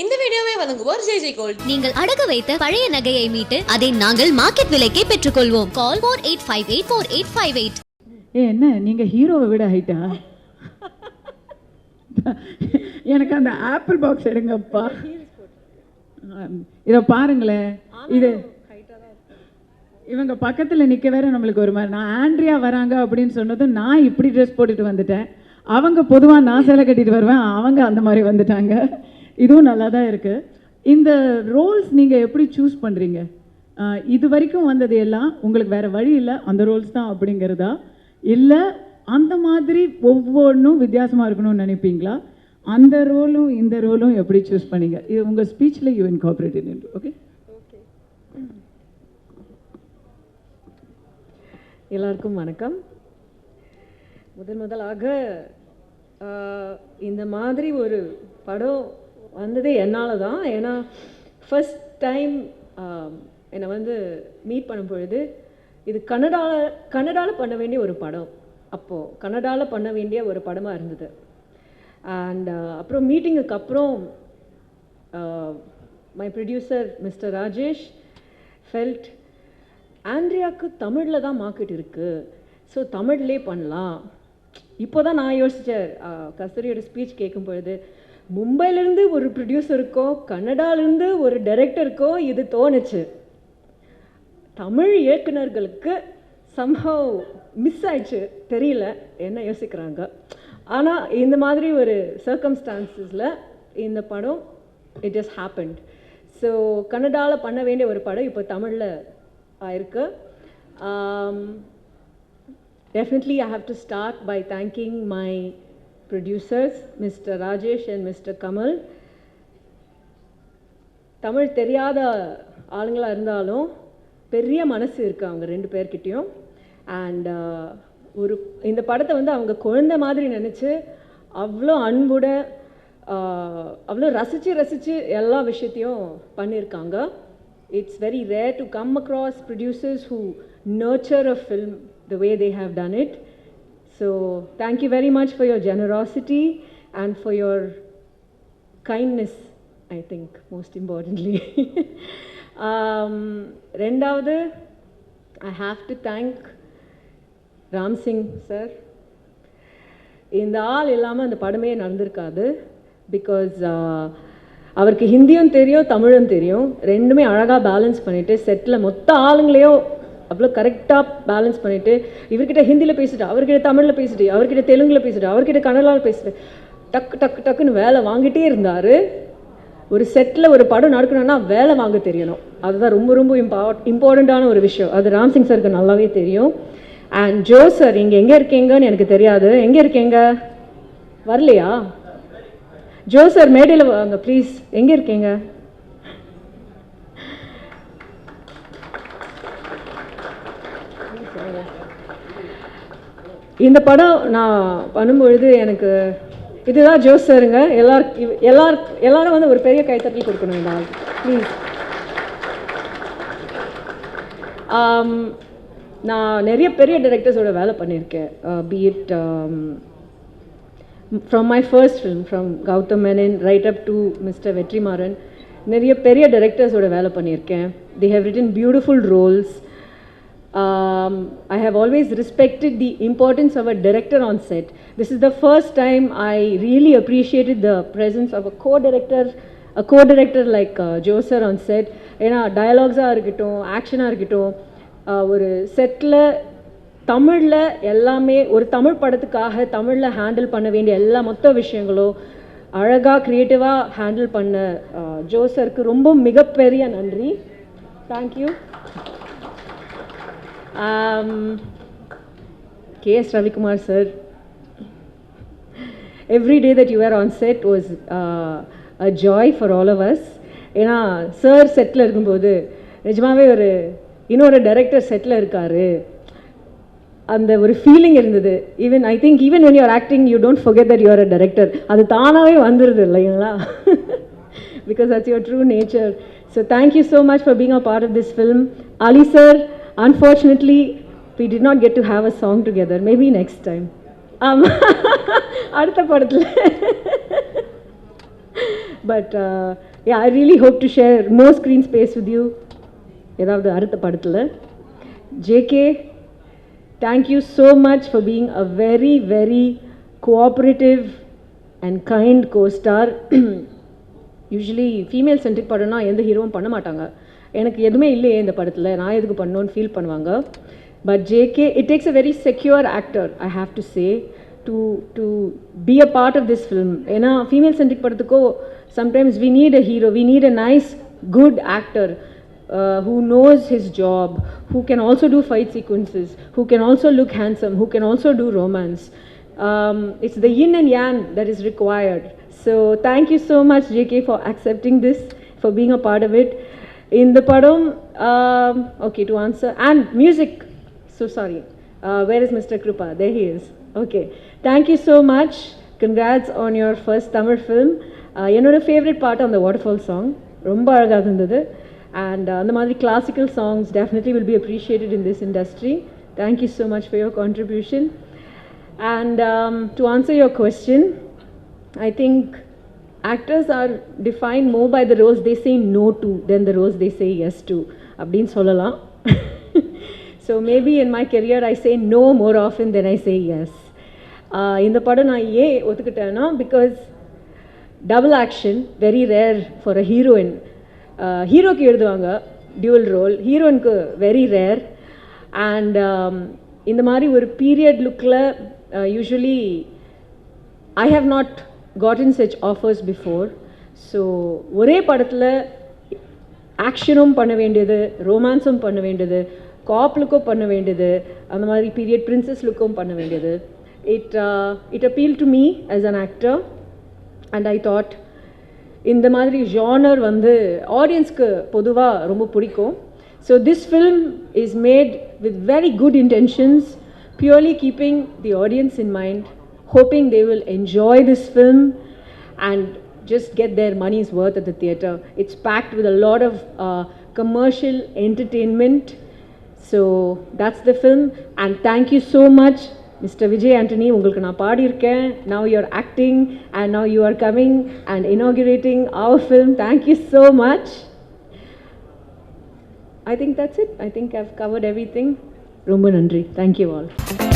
இந்த வீடியோவை வழங்குவோர் ஜெய் ஜெய் கோல்ட். நீங்கள் அடகு வைத்த பழைய நகையை மீட்டு அதை நாங்கள் மார்க்கெட் விலைக்கே பெற்றுக்கொள்வோம். Call four eight five eight four eight five eight ஏ என்ன? நீங்கள் ஹீரோவை விட ஹைட்டா? எனக்கு அந்த ஆப்பிள் பாக்ஸ் எடுங்கப்பா. இதை பாருங்களேன். இது இவங்க பக்கத்தில் நிற்க வேற நம்மளுக்கு ஒரு மாதிரி. நான் ஆண்ட்ரியா வராங்க அப்படின்னு சொன்னதும் நான் இப்படி ட்ரெஸ் போட்டுட்டு வந்துட்டேன். அவங்க பொதுவாக நான் சேலை கட்டிட்டு வருவேன். அவங்க அந்த மாதிரி வந்துட்டாங்க. இதுவும் நல்லா தான் இருக்குது இந்த ரோல்ஸ் நீங்கள் எப்படி சூஸ் பண்ணுறீங்க இது வரைக்கும் வந்தது எல்லாம் உங்களுக்கு வேறு வழி இல்லை. அந்த ரோல்ஸ் தான் அப்படிங்கிறதா? இல்லை அந்த மாதிரி ஒவ்வொன்றும் வித்தியாசமாக இருக்கணும்னு நினைப்பீங்களா? அந்த ரோலும் இந்த ரோலும் எப்படி சூஸ் பண்ணீங்க? இது உங்கள் ஸ்பீச்சில் யூ இன்கார்பரேட் இன் ஓகே எல்லாருக்கும் வணக்கம். முதன் முதலாக இந்த மாதிரி ஒரு படம் வந்ததே என்னால் தான் ஏன்னா ஃபர்ஸ்ட் டைம் என்னை வந்து மீட் பண்ணும் பொழுது இது கன்னடாவில் கன்னடாவில் பண்ண வேண்டிய ஒரு படம். அப்போது கன்னடாவில் பண்ண வேண்டிய ஒரு படமாக இருந்தது. அண்ட் அப்புறம் மீட்டிங்குக்கு அப்புறம் my producer mister Rajesh felt ஆண்ட்ரியாவுக்கு தமிழில் தான் மார்க்கெட் இருக்குது ஸோ தமிழ்லே பண்ணலாம். இப்போ தான் நான் யோசித்தேன் கஸ்தூரியோட ஸ்பீச் கேட்கும் பொழுது மும்பையிலேருந்து ஒரு ப்ரொடியூசருக்கோ கன்னடாலேருந்து ஒரு டைரக்டருக்கோ இது தோணுச்சு. தமிழ் இயக்குனர்களுக்கு சம்ஹவ் மிஸ் ஆயிடுச்சு. தெரியல என்ன யோசிக்கிறாங்க. ஆனால் இந்த மாதிரி ஒரு சர்க்கம்ஸ்டான்சஸில் இந்த படம் இட் இஸ் ஹேப்பன்ட் ஸோ கன்னடாவில் பண்ண வேண்டிய ஒரு படம் இப்போ தமிழில் ஆயிருக்கு. Definitely I have to start by thanking my producers mister Rajesh and mister Kamal Tamil தெரியாத ஆளுங்களாக இருந்தாலும் பெரிய மனசு இருக்குது அவங்க ரெண்டு பேர்கிட்டையும். அண்ட் uh, ஒரு இந்த படத்தை வந்து அவங்க குழந்தை மாதிரி நினச்சி அவ்வளோ அன்புட uh, அவ்வளோ ரசித்து ரசித்து எல்லா விஷயத்தையும் பண்ணியிருக்காங்க. It's very rare to come across producers who nurture a film the way they have done it so you very much for your generosity and for your kindness I think most um, ரெண்டாவது I have to thank Ram Singh sir இந்த ஆள் இல்லாமல் அந்த படமே நடந்திருக்காது. Because uh, அவருக்கு ஹிந்தியும் தெரியும் தமிழும் தெரியும். ரெண்டுமே அழகாக பேலன்ஸ் பண்ணிவிட்டு செட்டில் மொத்த ஆளுங்களையும் அவ்வளோ கரெக்டாக பேலன்ஸ் பண்ணிவிட்டு இவர்கிட்ட ஹிந்தியில் பேசிட்டு அவர்கிட்ட தமிழில் பேசிட்டு அவர்கிட்ட தெலுங்கில் பேசிட்டு அவர்கிட்ட கன்னடாவில் பேசிட்டு டக்கு டக்கு டக்குன்னு வேலை வாங்கிட்டே இருந்தார். ஒரு செட்டில் ஒரு படம் நடக்கணும்னா வேலை வாங்க தெரியணும். அதுதான் ரொம்ப ரொம்ப இம்பார்ட் இம்பார்ட்டண்ட்டான ஒரு விஷயம். அது ராம்சிங் சாருக்கு நல்லாவே தெரியும். அண்ட் ஜோ சார் இங்கே எங்கே இருக்கீங்கன்னு எனக்கு தெரியாது. எங்கே இருக்கீங்க? வரலையா? ஜோ சார் மேடையில் வாங்க ப்ளீஸ் எங்கே இருக்கீங்க? இந்த படம் நான் பண்ணும்பொழுது எனக்கு இதுதான் ஜோஸ் சாருங்க. எல்லார் எல்லார் எல்லாரும் வந்து ஒரு பெரிய கைத்தட்டல் கொடுக்கணும் இந்த ஆள். ப்ளீஸ் um, நான் நிறைய பெரிய டைரக்டர்ஸோட வேலை பண்ணியிருக்கேன். Be it from my first film from Gautham Menon right up to mister Vetrimaaran நிறைய பெரிய டைரக்டர்ஸோட வேலை பண்ணியிருக்கேன். They have written beautiful roles um, I have always respected the importance of a director on set. This is the first time I really appreciated the presence of a co-director, a co-director like uh, Joe sir on set. ஏன்னா டயலாக்ஸாக இருக்கட்டும் ஆக்ஷனாக இருக்கட்டும் uh, ஒரு settle தமிழில் எல்லாமே ஒரு தமிழ் படத்துக்காக தமிழில் handle பண்ண வேண்டிய எல்லா மொத்த விஷயங்களும் அழகாக க்ரியேட்டிவாக ஹேண்டில் பண்ண ஜோசருக்கு ரொம்ப மிகப்பெரிய நன்றி thank you K S Ravikumar sir every day that you're on set was a joy for all of us ஏன்னா சார் செட்டில் இருக்கும்போது நிஜமாகவே ஒரு இன்னொரு டைரக்டர் செட்டில் இருக்கார் அந்த ஒரு ஃபீலிங் இருந்தது even I think even when you're acting you don't forget that you're a director அது தானாகவே வந்துடுது இல்லைங்களா because that's your true nature so thank you so much for being a part of this film Ali sir unfortunately we did not get to have a song together. Maybe next time. Um, அடுத்த படத்தில் but ya I really hope to share more screen space with you ஏதாவது அடுத்த படத்தில் JK thank you so much for being a very very cooperative and kind costar usually female centric படம்னா எந்த ஹீரோவும் பண்ண மாட்டாங்க எனக்கு எதுவுமே இல்லையே இந்த படத்தில் நான் எதுக்கு பண்ணணும்னு ஃபீல் பண்ணுவாங்க but JK it takes a very secure actor I have to say to to be a part of this film ஏன்னா female centric படத்துக்கோ sometimes we need a hero we need a nice good actor uh, who knows his job, who can also do fight sequences, who can also look handsome, who can also do romance. Um, it's the yin and yang that is required. So thank you so much, JK, for accepting this, for being a part of it. In the padam, um, okay, to answer, and music. So sorry. Uh, where is Mr. Krupa? There he is. Okay. Thank you so much. Congrats on your first Tamil film. Uh, என்னோட favourite part அந்த waterfall song ரொம்ப அழகாக இருந்தது and அந்த மாதிரி classical songs definitely will be appreciated in this industry thank you so much for your contribution and to answer your question I think actors are defined more by the roles they say no to than the roles they say yes to அப்படின்னு சொல்லலாம். So maybe in my career I say no more often than I say yes. இந்த படம் நான் ஏன் ஒத்துக்கிட்டேன்னா because double action very rare for a heroine ஹீரோக்கு எழுதுவாங்க dual role ஹீரோயினுக்கு very rare and இந்த மாதிரி ஒரு பீரியட் லுக்கில் usually I have not gotten such offers before so ஒரே படத்தில் ஆக்ஷனும் பண்ண வேண்டியது ரொமான்ஸும் பண்ண வேண்டியது காப் லுக்கும் பண்ண வேண்டியது அந்த மாதிரி பீரியட் பிரின்சஸ் லுக்கும் பண்ண வேண்டியது. It it appeal to me as an actor and I thought இந்த மாதிரி ஜானர் வந்து ஆடியன்ஸ்க்கு பொதுவாக ரொம்ப பிடிக்கும். So this film is made with very good intentions purely keeping the audience in mind hoping they will enjoy this film and just get their money's worth at the theatre. It's packed with a lot of uh, commercial entertainment. So that's the film. And thank you so much, Mr. Vijay Antony. உங்களுக்கு நான் பாடியிருக்கேன் now you're acting and now you are coming and inaugurating our film. Thank you so much. I think that's it. I think I've covered everything. ரொம்ப நன்றி. Thank you all.